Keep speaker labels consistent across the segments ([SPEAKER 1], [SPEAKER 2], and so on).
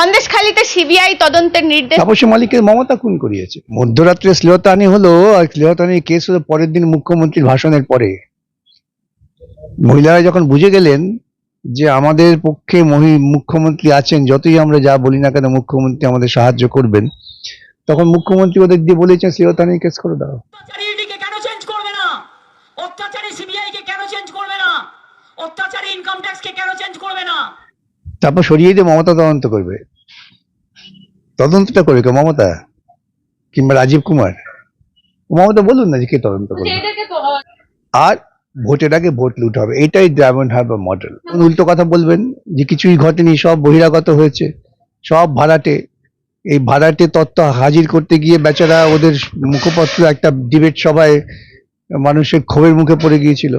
[SPEAKER 1] সন্দেশখালীতে CBI তদন্তের নির্দেশ
[SPEAKER 2] তাপসী মালিকের মমতা খুন করিয়েছে। মধ্যরাত্রে শ্লীলতাহানি হলো আর শ্লীলতাহানির কেস হলো পরের দিন মুখ্যমন্ত্রীর ভাষণের পরে। মহিলারা যখন বুঝে গেলেন যে আমাদের পক্ষে মহি- মুখ্যমন্ত্রী আছেন যতই আমরা যা বলি না কেন মুখ্যমন্ত্রী আমাদের সাহায্য করবেন তখন মুখ্যমন্ত্রী ওদের দিয়ে বলেছেন শ্লীলতাহানির কেস করে দাও। তারপর সরিয়ে দিয়ে মমতা তদন্ত করবে। তদন্তটা করবে কে মমতা? কিংবা রাজীব কুমার? মমতা বলুন না যে কে তদন্ত করবে। আর ভোটের আগে ভোট লুট হবে এটাই ডায়মন্ড হারবার মডেল উল্টো কথা বলবেন? যে কিছুই ঘটেনি সব বহিরাগত হয়েছে সব ভাড়াটে। এই ভাড়াটে তত্ত্ব হাজির করতে গিয়ে বেচারা ওদের মুখপত্র একটা ডিবেট সভায় মানুষের ক্ষোভের মুখে পড়ে গিয়েছিল।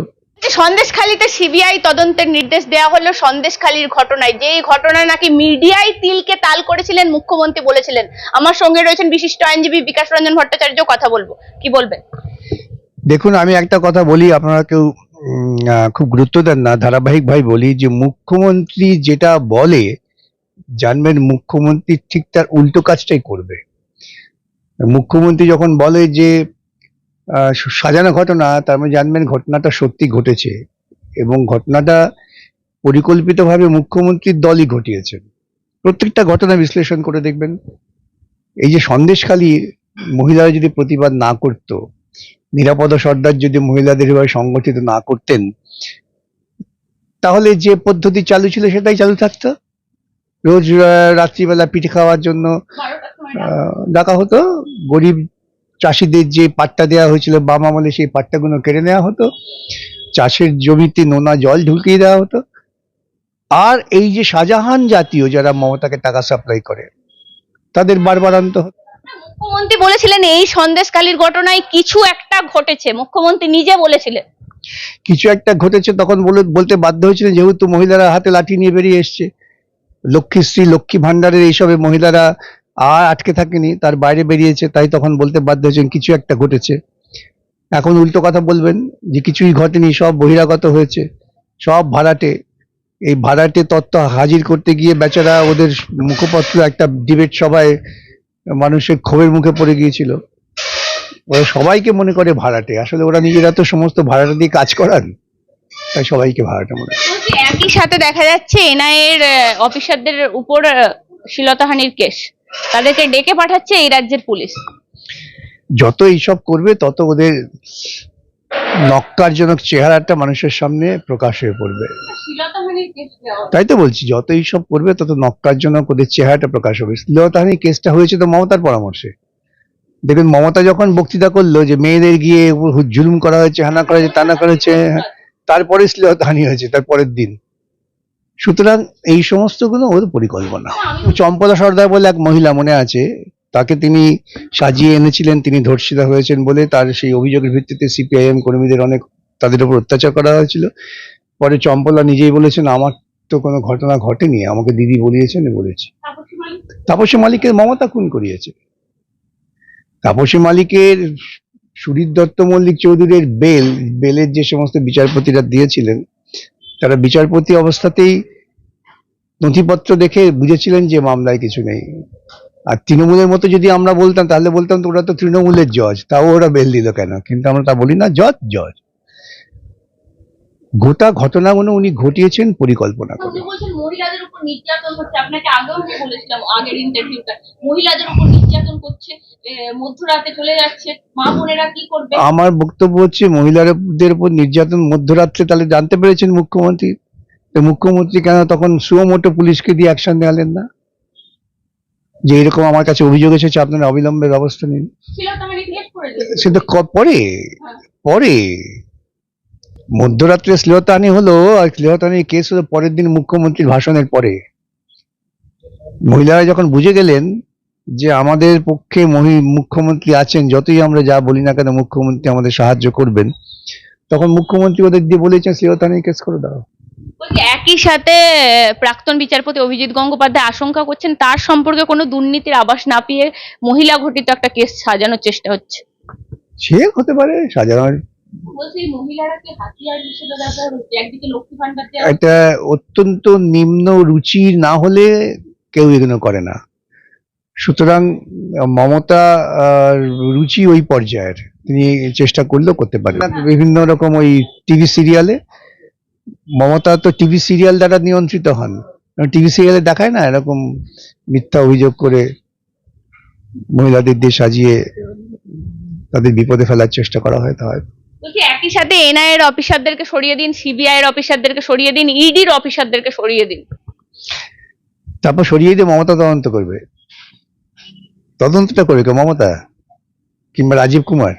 [SPEAKER 1] সন্দেশখালীতে সিবিআই তদন্তের নির্দেশ দেওয়া হলো, সন্দেশখালীর ঘটনায়। যে ঘটনা নাকি মিডিয়ায় তিলকে তাল করেছিলেন, মুখ্যমন্ত্রী বলেছিলেন। আমার সঙ্গে রয়েছেন বিশিষ্ট আইনজীবী বিকাশ রঞ্জন ভট্টাচার্য, কথা বলব। কি বলবেন?
[SPEAKER 2] দেখুন, আমি একটা কথা বলি, আপনারা কেউ খুব গুরুত্ব দেন না। ধারাবাহিক ভাই বলি যে, মুখ্যমন্ত্রী যেটা বলে, জানবেন মুখ্যমন্ত্রী ঠিক তার উল্টো কাজটাই করবে। মুখ্যমন্ত্রী যখন বলে যে সাজানো ঘটনা তার মানে জানবেন ঘটনাটা সত্যি ঘটেছে এবং ঘটনাটা পরিকল্পিতভাবে মুখ্যমন্ত্রীর দলই ঘটিয়েছেন। প্রত্যেকটা ঘটনা বিশ্লেষণ করে দেখবেন। এই যে সন্দেশখালী মহিলারা যদি প্রতিবাদ না করতো নিরাপদ সর্দার যদি মহিলাদের এভাবে সংগঠিত না করতেন তাহলে যে পদ্ধতি চালু ছিল সেটাই চালু থাকতো। রোজ রাত্রিবেলা পিঠে খাওয়ার জন্য আহ, ডাকা হতো। গরিব চাষিদের যে পাট্টা দেওয়া হয়েছিল বাম আমলে সেই পাট্টাগুলো কেড়ে নেওয়া হতো। চাষের জমিতে নোনা জল ঢুকিয়ে দেওয়া হতো। আর এই যে শাহজাহান জাতীয় যারা মমতাকে টাকা সাপ্লাই করে তাদের বারবার আনতে হতো।
[SPEAKER 1] মুখ্যমন্ত্রী বলেছিলেন এই সন্দেশখালীর ঘটনায় কিছু একটা ঘটেছে। মুখ্যমন্ত্রী নিজে বলেছিলেন।
[SPEAKER 2] কিছু একটা ঘটেছে তখন বলে বলতে বাধ্য হয়েছিলেন যেহেতু মহিলারা হাতে লাঠি নিয়ে বেরিয়ে এসছে। লক্ষ্মীশ্রী লক্ষ্মী ভান্ডারের এইসবে মহিলারা আর আটকে থাকেনি, তার বাইরে বেরিয়েছে, তাই তখন বলতে বাধ্য হয়েছেন কিছু একটা ঘটেছে। এখন উল্টো কথা বলবেন যে কিছুই ঘটেনি, সব বহিরাগত হয়েছে, সব ভাড়াটে। এই ভাড়াটে তত্ত্ব হাজির করতে গিয়ে বেচারা ওদের মুখপত্র একটা ডিবেট সভায় মানুষের ক্ষোভের মুখে পড়ে গিয়েছিল। ওরা সবাইকে মনে করে ভাড়াটে, আসলে ওরা নিজেরা তো সমস্ত ভাড়াটা দিয়ে কাজ করান, তাই সবাইকে ভাড়াটে মনে
[SPEAKER 1] একই সাথে দেখা যাচ্ছে, এনআইএর অফিসারদের উপর শ্লীলতাহানির কেস। তাদেরকে ডেকে পাঠাচ্ছে এই রাজ্যের পুলিশ।
[SPEAKER 2] যত এইসব করবে তত ওদের নক্কারজনক চেহারাটা মানুষের সামনে প্রকাশ হয়ে পড়বে। তাই তো বলছি যত এইসব করবে তত নক্কারজনক ওদের চেহারাটা প্রকাশ হবে। শ্লীলতাহানি কেসটা হয়েছে তো মমতার পরামর্শে। দেখুন মমতা যখন বক্তৃতা করল যে মেয়েদের গিয়ে জুলুম করা হয়েছে হানা করা হয়েছে তানা করা হয়েছে তারপরে শ্লীলতাহানি হয়েছে তার পরের দিন। সুতরাং এই সমস্তগুলো ওর পরিকল্পনা। চম্পলা সর্দার বলে এক মহিলা মনে আছে তাকে তিনি সাজিয়ে এনেছিলেন তিনি ধর্ষিতা হয়েছেন বলে তার সেই অভিযোগের ভিত্তিতে সিপিআইএম কর্মীদের অনেক তাদের উপর অত্যাচার করা হয়েছিল। পরে চম্পলা নিজেই বলেছেন আমার তো কোনো ঘটনা ঘটেনি আমাকে দিদি বলিয়েছেন বলেছি। তাপসী মালিকের মমতা খুন করিয়েছে। তাপসী মালিকের সুদীপ দত্ত মল্লিক চৌধুরীর বেল বেলের যে সমস্ত বিচারপতিরা দিয়েছিলেন তারা বিচারপতি অবস্থাতেই নথিপত্র দেখে বুঝেছিলেন যে মামলায় কিছু নেই। আর তৃণমূলের মতো যদি আমরা বলতাম, তাহলে বলতাম তো ওরা তো তৃণমূলের জজ, তাও ওরা বেল দিল কেন? কিন্তু আমরা তা বলি না, জজ জজ। গোটা ঘটনাগুলো উনি ঘটিয়েছেন পরিকল্পনা করে।
[SPEAKER 3] মহিলাদের উপর নির্যাতন হচ্ছে। আপনাকে আগেও আমি বলেছিলাম আগের ইন্টারভিউটা মহিলাদের উপর নির্যাতন করছে মধ্যরাতে চলে যাচ্ছে। মা বোনেরা কি করবে?
[SPEAKER 2] আমার বক্তব্য হচ্ছে মহিলাদের উপর নির্যাতন মধ্যরাত্রে তাহলে জানতে পেরেছেন মুখ্যমন্ত্রী? তো মুখ্যমন্ত্রী কেন তখন সুমোটো পুলিশকে দিয়ে অ্যাকশন নেওয়ালেন না? যে এরকম আমার কাছে অভিযোগ এসেছে আপনারা অবিলম্বে ব্যবস্থা নিন। সে তো পরে পরে। মধ্যরাত্রে শ্লীলতাহানি হলো আর শ্লীলতাহানির কেস হলো পরের দিন মুখ্যমন্ত্রীর ভাষণের পরে। মহিলারা যখন বুঝে গেলেন যে আমাদের পক্ষে মহি- মুখ্যমন্ত্রী আছেন যতই আমরা যা বলি না কেন মুখ্যমন্ত্রী আমাদের সাহায্য করবেন তখন মুখ্যমন্ত্রী ওদের দিয়ে বলেছেন শ্লীলতাহানির কেস করে দাও।
[SPEAKER 1] একই সাথে প্রাক্তন বিচারপতি অভিজিৎ গঙ্গোপাধ্যায় আশঙ্কা করছেন তার সম্পর্কে কোনো দুর্নীতির আবাস না পেয়ে মহিলা ঘটিত একটা কেস সাজানোর চেষ্টা হচ্ছে।
[SPEAKER 2] সে হতে পারে সাজানোর একটা অত্যন্ত নিম্ন রুচির না হলে কেউ এগুলো করে না। সুতরাং মমতা রুচি ওই পর্যায়ের। তিনি চেষ্টা করলেও করতে পারেন। বিভিন্ন রকম ওই টিভি সিরিয়ালে মমতা তো টিভি সিরিয়াল দ্বারা নিয়ন্ত্রিত হন। টিভি সিরিয়ালে দেখায় না এরকম মিথ্যা অভিযোগ করে মহিলাদের দিয়ে সাজিয়ে তাদের বিপদে ফেলার চেষ্টা করা হয় তা হয়।
[SPEAKER 1] বলছি একই সাথে এনআই এর অফিসারদেরকে সরিয়ে দিন সিবিআই এর অফিসারদেরকে সরিয়ে দিন ইডির অফিসারদেরকে সরিয়ে দিন।
[SPEAKER 2] তারপর সরিয়ে দিয়ে মমতা তদন্ত করবে। তদন্তটা করবে মমতা? কিংবা রাজীব কুমার?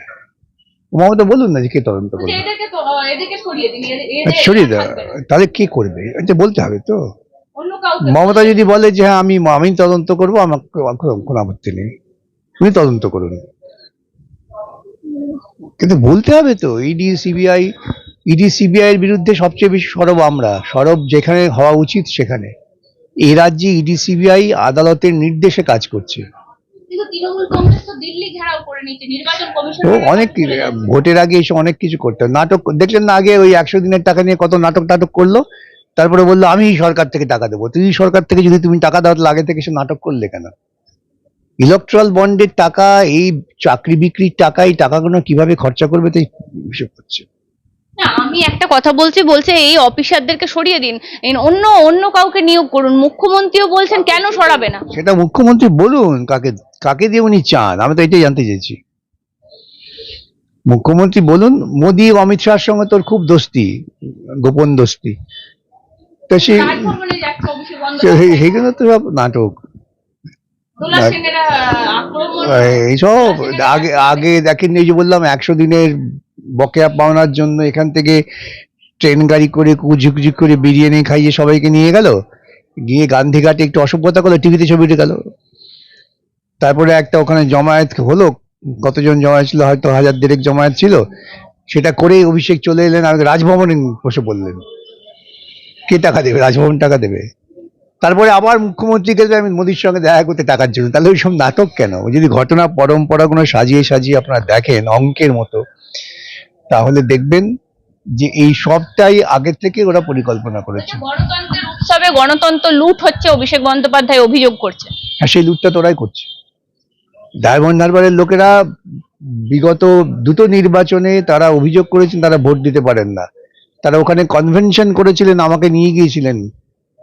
[SPEAKER 2] মমতা বলুন না যে কে তদন্ত করবে।
[SPEAKER 3] সরিয়ে এদের-
[SPEAKER 2] আচ্ছা, দেওয়া তাহলে কে করবে? এটা বলতে হবে তো। মমতা যদি বলে যে হ্যাঁ আমি আমি তদন্ত করব আমার কোনো- আপত্তি নেই। উনি তদন্ত করুন। কিন্তু বলতে হবে তো ইডি সিবিআই ইডি সিবিআই এর বিরুদ্ধে সবচেয়ে বেশি সরব আমরা সরব যেখানে হওয়া উচিত সেখানে। এ রাজ্যে ইডি সিবিআই আদালতের নির্দেশে কাজ করছে। অনেক ভোটের আগে এসে অনেক কিছু করতে। নাটক দেখলেন না আগে ওই একশো দিনের টাকা নিয়ে কত নাটক টাটক করল? তারপরে বলল আমি সরকার থেকে টাকা দেবো। তুই সরকার থেকে যদি তুমি টাকা দাও তাহলে আগে থেকে সে নাটক করলে কেন? ইলেকট্রাল বন্ডের টাকা এই চাকরি বিক্রির টাকা এই টাকাগুলো কীভাবে খরচা করবে তাই হিসেব করছে।
[SPEAKER 1] না আমি একটা কথা বলছি বলছে এই অফিসারদেরকে সরিয়ে দিন। অন্য অন্য কাউকে নিয়োগ করুন। মুখ্যমন্ত্রীও বলছেন কেন সরাবে না?
[SPEAKER 2] সেটা মুখ্যমন্ত্রী বলুন কাকে কাকে দিয়ে উনি চান? আমি তো এটাই জানতে চাইছি। মুখ্যমন্ত্রী বলুন মোদী ও অমিত শাহর সঙ্গে তোর খুব দোস্তি গোপন দোস্তি। তা সেই সেইগুলো তো সব নাটক। এইসব আগে আগে দেখেন এই যে বললাম একশো দিনের বকেয়া পাওনার জন্য এখান থেকে ট্রেন গাড়ি করে কুঝুকুঝুক করে বিরিয়ানি খাইয়ে সবাইকে নিয়ে গেল। গিয়ে গান্ধীঘাটে একটু অসভ্যতা করল টিভিতে ছবি উঠে গেল। তারপরে একটা ওখানে জমায়েত হলো কতজন জমায়েত ছিল হয়তো হাজার দেড়েক জমায়েত ছিল। সেটা করে অভিষেক চলে এলেন আর রাজভবনে বসে বললেন। কে টাকা দেবে? রাজভবন টাকা দেবে। তারপরে আবার মুখ্যমন্ত্রীকে আমি মোদীর সঙ্গে দেখা করতে টাকার জন্য। তাহলে ওই সব নাটক কেন? যদি ঘটনা পরম্পরাগুলো সাজিয়ে সাজিয়ে আপনারা দেখেন অঙ্কের মতো তাহলে দেখবেন যে এই সবটাই আগে থেকে ওরা পরিকল্পনা করেছে।
[SPEAKER 1] গণতন্ত্রের উৎসবে গণতন্ত্র লুট হচ্ছে অভিষেক বন্দ্যোপাধ্যায় অভিযোগ করছে।
[SPEAKER 2] হ্যাঁ সেই লুটটা তোরাই করছে। ডায়মন্ড হারবারের লোকেরা বিগত দুটো নির্বাচনে তারা অভিযোগ করেছেন তারা ভোট দিতে পারেন না। তারা ওখানে কনভেনশন করেছিলেন আমাকে নিয়ে গিয়েছিলেন।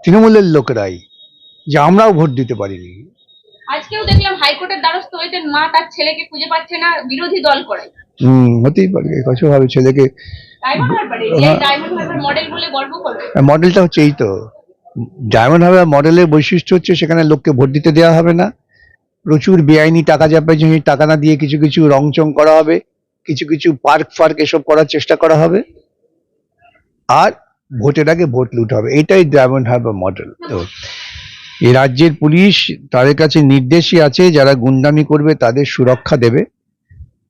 [SPEAKER 2] তৃণমূলের লোকেরাই যে আমরাও ভোট দিতে পারিনি।
[SPEAKER 3] আজকেও দেখলাম হাইকোর্টের দ্বারস্থ হয়েছেন মা তার ছেলেকে খুঁজে পাচ্ছে না বিরোধী দল করে।
[SPEAKER 2] হম হতেই পারে কত ভাবে ছেলেকে
[SPEAKER 3] ডায়মন্ড হারবারে ডায়মন্ড হারবার মডেল বলে গর্ব করে
[SPEAKER 2] মডেলটা হচ্ছে এই তো। ডায়মন্ড হারবার মডেলের বৈশিষ্ট্য হচ্ছে সেখানে লোককে ভোট দিতে দেওয়া হবে না। প্রচুর বেআইনি টাকা যাবে যে টাকা না দিয়ে কিছু কিছু রংচং করা হবে কিছু কিছু পার্ক ফার্ক এসব করার চেষ্টা করা হবে। আর ভোটের আগে ভোট লুট হবে। এটাই ডায়মন্ড হারবার মডেল তো এই রাজ্যের পুলিশ তাদের কাছে নির্দেশই আছে যারা গুন্ডামি করবে তাদের সুরক্ষা দেবে।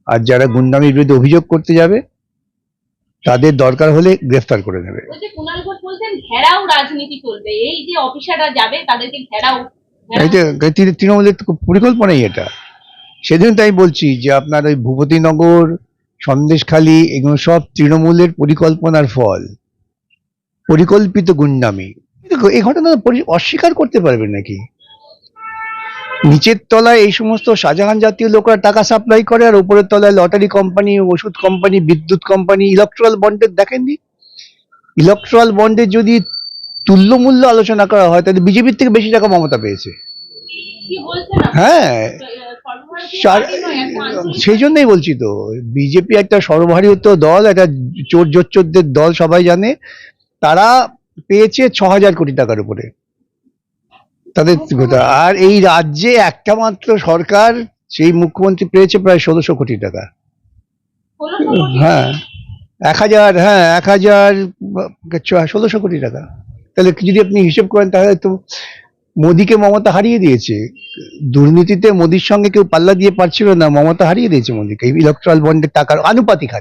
[SPEAKER 2] আর যারা গুন্ডামির বিরুদ্ধে অভিযোগ করতে যাবে তাদের দরকার হলে গ্রেফতার করে নেবে।
[SPEAKER 3] বলছে কুণাল ঘেরাও রাজনীতি চলবে এই যে অফিসাররা যাবে তাদেরকে ঘেরাও ঘেরাও-
[SPEAKER 2] এই যে তৃ- তৃণমূলের পরিকল্পনাই এটা। সেদিন তাই বলছি যে আপনার ওই ভূপতিনগর সন্দেশখালী এগুলো সব তৃণমূলের পরিকল্পনার ফল। পরিকল্পিত গুন্ডামি। দেখো এই ঘটনা অস্বীকার করতে পারবে নাকি? নিচের তলায় এই সমস্ত শাহজাহান জাতীয় লোকরা টাকা সাপ্লাই করে আর উপরের তলায় লটারি কোম্পানি ওষুধ কোম্পানি বিদ্যুৎ কোম্পানি ইলেকট্রাল বন্ডের দেখেননি? ইলেকট্রাল বন্ডের যদি তুল্য মূল্য আলোচনা করা হয় তাহলে বিজেপির থেকে বেশি টাকা মমতা পেয়েছে? হ্যাঁ। সেই জন্যই বলছি তো বিজেপি একটা সর্বভারতীয় দল একটা চোর জোচ্চোরদের দল সবাই জানে তারা পেয়েছে ছ হাজার কোটি টাকার উপরে। তাদের। আর এই রাজ্যে একটা মাত্র সরকার সেই মুখ্যমন্ত্রী পেয়েছে প্রায় ষোলোশো কোটি টাকা। হ্যাঁ এক হাজার হ্যাঁ এক হাজার ষোলোশো কোটি টাকা। তাহলে যদি আপনি হিসেব করেন তাহলে তো মোদিকে মমতা হারিয়ে দিয়েছে। দুর্নীতিতে মোদির সঙ্গে কেউ পাল্লা দিয়ে পারছিল না মমতা হারিয়ে দিয়েছে মোদিকে। ইলেকট্রাল বন্ডের টাকার আনুপাতিক হারে।